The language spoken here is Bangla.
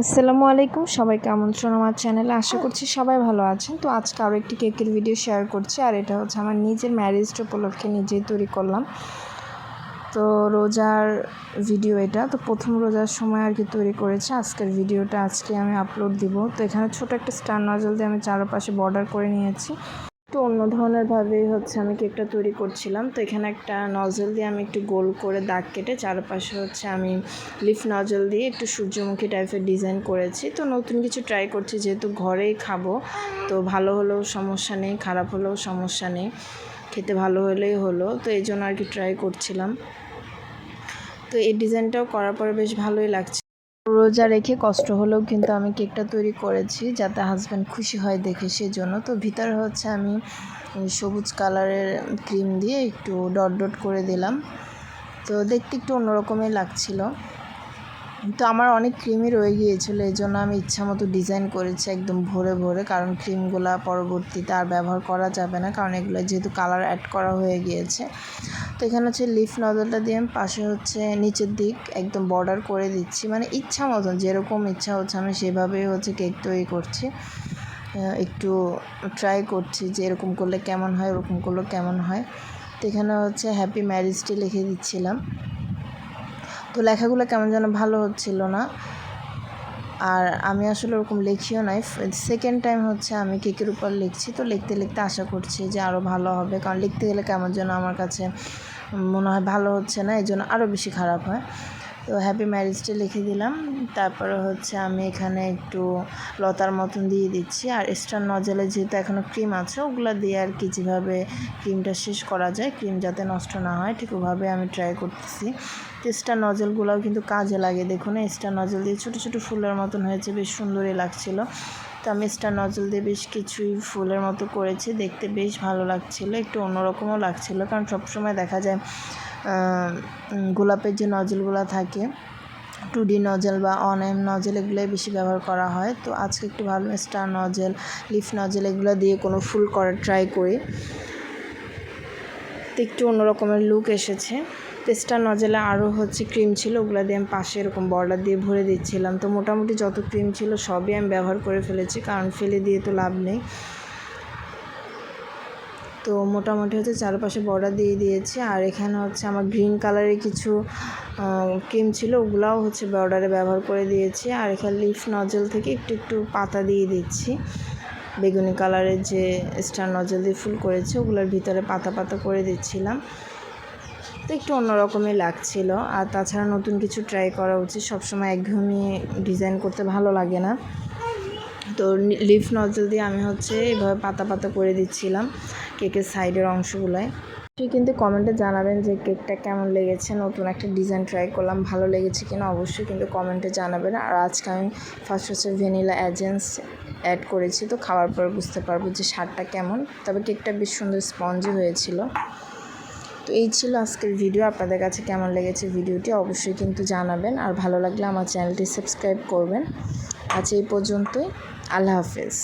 আসসালামু আলাইকুম। সবাইকে আমন্ত্রণ আমার চ্যানেলে? আশা করছি সবাই ভালো আছেন। তো আজকে আরও একটি কেকের ভিডিও শেয়ার করছি। আর এটা হচ্ছে আমার নিজের ম্যারেজ উপলক্ষে নিজেই তৈরি করলাম। তো রোজার ভিডিও এটা। তো প্রথম রোজার সময় আর কি তৈরি করেছে। আজকের ভিডিওটা আজকে আমি আপলোড দিব। তো এখানে ছোট একটা স্টার নজল দিয়ে আমি চারপাশে বর্ডার করে নিয়েছি। একটু অন্য ধরনের ধরনেরভাবেই হচ্ছে, আমি কেকটা তৈরি করছিলাম। তো এখানে একটা নজল দিয়ে আমি একটু গোল করে দাগ কেটে, চারপাশে হচ্ছে আমি লিফ নজল দিয়ে একটু সূর্যমুখী টাইপের ডিজাইন করেছি। তো নতুন কিছু ট্রাই করছি, যেহেতু ঘরেই খাব, তো ভালো হলেও সমস্যা নেই, খারাপ হলেও সমস্যা নেই, খেতে ভালো হলেই হলো। তো এই জন্য আর কি ট্রাই করছিলাম। তো এই ডিজাইনটাও করার পরে বেশ ভালোই লাগছে। রোজা রেখে কষ্ট হলেও কিন্তু আমি কেকটা তৈরি করেছি যাতে হাজব্যান্ড খুশি হয় দেখে সেজন্য। তো ভিতরে হচ্ছে আমি সবুজ কালারের ক্রিম দিয়ে একটু ডট ডট করে দিলাম। তো দেখতে একটু অন্যরকমই লাগছিল। তো আমার অনেক ক্রিমই রয়ে গিয়েছিল, এই জন্য আমি ইচ্ছা মতো ডিজাইন করেছি একদম ভরে ভরে, কারণ ক্রিমগুলো পরবর্তীতে আর ব্যবহার করা যাবে না, কারণ এগুলো যেহেতু কালার অ্যাড করা হয়ে গিয়েছে। তো এখানে হচ্ছে লিফ নজলটা দিয়ে আমি পাশে হচ্ছে নিচের দিক একদম বর্ডার করে দিচ্ছি মানে ইচ্ছা মতন, যেরকম ইচ্ছা হচ্ছে আমি সেভাবেই হচ্ছে কেক তৈরি করছি। একটু ট্রাই করছি যে এরকম করলে কেমন হয়, ওরকম করলে কেমন হয়। তো এখানে হচ্ছে হ্যাপি ম্যারেজটি লিখে দিচ্ছিলাম। তো লেখাগুলো কেমন যেন ভালো হচ্ছিল না। আর আমি আসলে ওরকম লিখিও নাই। সেকেন্ড টাইম হচ্ছে আমি কেকের উপর লিখছি। তো লিখতে লিখতে আশা করছি যে আরও ভালো হবে। কারণ লিখতে গেলে কেমন যেন আমার কাছে মনে হয় ভালো হচ্ছে না এই জন্য আরও বেশি খারাপ হয়। তো হ্যাপি ম্যারেজটা লিখে দিলাম। তারপরে হচ্ছে আমি এখানে একটু লতার মতন দিয়ে দিচ্ছি। আর স্টার নজেলে যেহেতু এখনও ক্রিম আছে, ওগুলো দিয়ে আর কি যেভাবে ক্রিমটা শেষ করা যায় ক্রিম যাতে নষ্ট না হয়, ঠিক ওভাবে আমি ট্রাই করতেছি। তো স্টার নজেলগুলোও কিন্তু কাজে লাগে। দেখুন স্টার নজেল দিয়ে ছোটো ছোটো ফুলের মতন হয়েছে, বেশ সুন্দরই লাগছিল। তো আমি স্টার নজল দিয়ে বেশ কিছুই ফুলের মতো করেছি, দেখতে বেশ ভালো লাগছিল, একটু অন্যরকমও লাগছিল, কারণ সবসময় দেখা যায় গোলাপের যে নজলগুলো থাকে টু ডি নজেল বা অন এম নজেল, এগুলোই বেশি ব্যবহার করা হয়। তো আজকে একটু ভালো স্টার নজেল লিফ নজেল, এগুলো দিয়ে কোনো ফুল করার ট্রাই করি। তো একটু অন্যরকমের লুক এসেছে। স্টার নজেলে আরও হচ্ছে ক্রিম ছিল, ওগুলো দিয়ে আমি পাশে এরকম বর্ডার দিয়ে ভরে দিচ্ছিলাম। তো মোটামুটি যত ক্রিম ছিল, সবই আমি ব্যবহার করে ফেলেছি, কারণ ফেলে দিয়ে তো লাভ নেই। তো মোটামুটি হচ্ছে চারপাশে বর্ডার দিয়ে দিয়েছি। আর এখানে হচ্ছে আমার গ্রিন কালারের কিছু ক্রিম ছিল, ওগুলাও হচ্ছে বর্ডারে ব্যবহার করে দিয়েছি। আর এখানে লিফ নজল থেকে একটু একটু পাতা দিয়ে দিচ্ছি। বেগুনি কালারের যে স্টার নজল দিয়ে ফুল করেছে, ওগুলোর ভিতরে পাতা পাতা করে দিচ্ছিলাম। তো একটু অন্যরকমই লাগছিল। আর তাছাড়া নতুন কিছু ট্রাই করা উচিত। সবসময় একঘেয়েমি ডিজাইন করতে ভালো লাগে না। তো লিফ নজল দিয়ে আমি হচ্ছে এভাবে পাতা পাতা করে দিচ্ছিলাম কেকের সাইডের অংশগুলোয়। কিন্তু কমেন্টে জানাবেন যে কেকটা কেমন লেগেছে, নতুন একটা ডিজাইন ট্রাই করলাম, ভালো লেগেছে কিনা অবশ্যই কিন্তু কমেন্টে জানাবেন। আর আজকে আমি ফার্স্ট হচ্ছে ভ্যানিলা অ্যাজেন্স অ্যাড করেছি, তো খাওয়ার পর বুঝতে পারব যে স্বাদটা কেমন। তবে কেকটা বেশ সুন্দর স্পঞ্জি হয়েছিল। তো এই ছিল আজকের ভিডিও আপনাদের কাছে কেমন লেগেছে ভিডিওটি অবশ্যই কিন্তু জানাবেন। আর ভালো লাগলে আমার চ্যানেলটি সাবস্ক্রাইব করবেন। আজ এই পর্যন্তই। আল্লাহ হাফেজ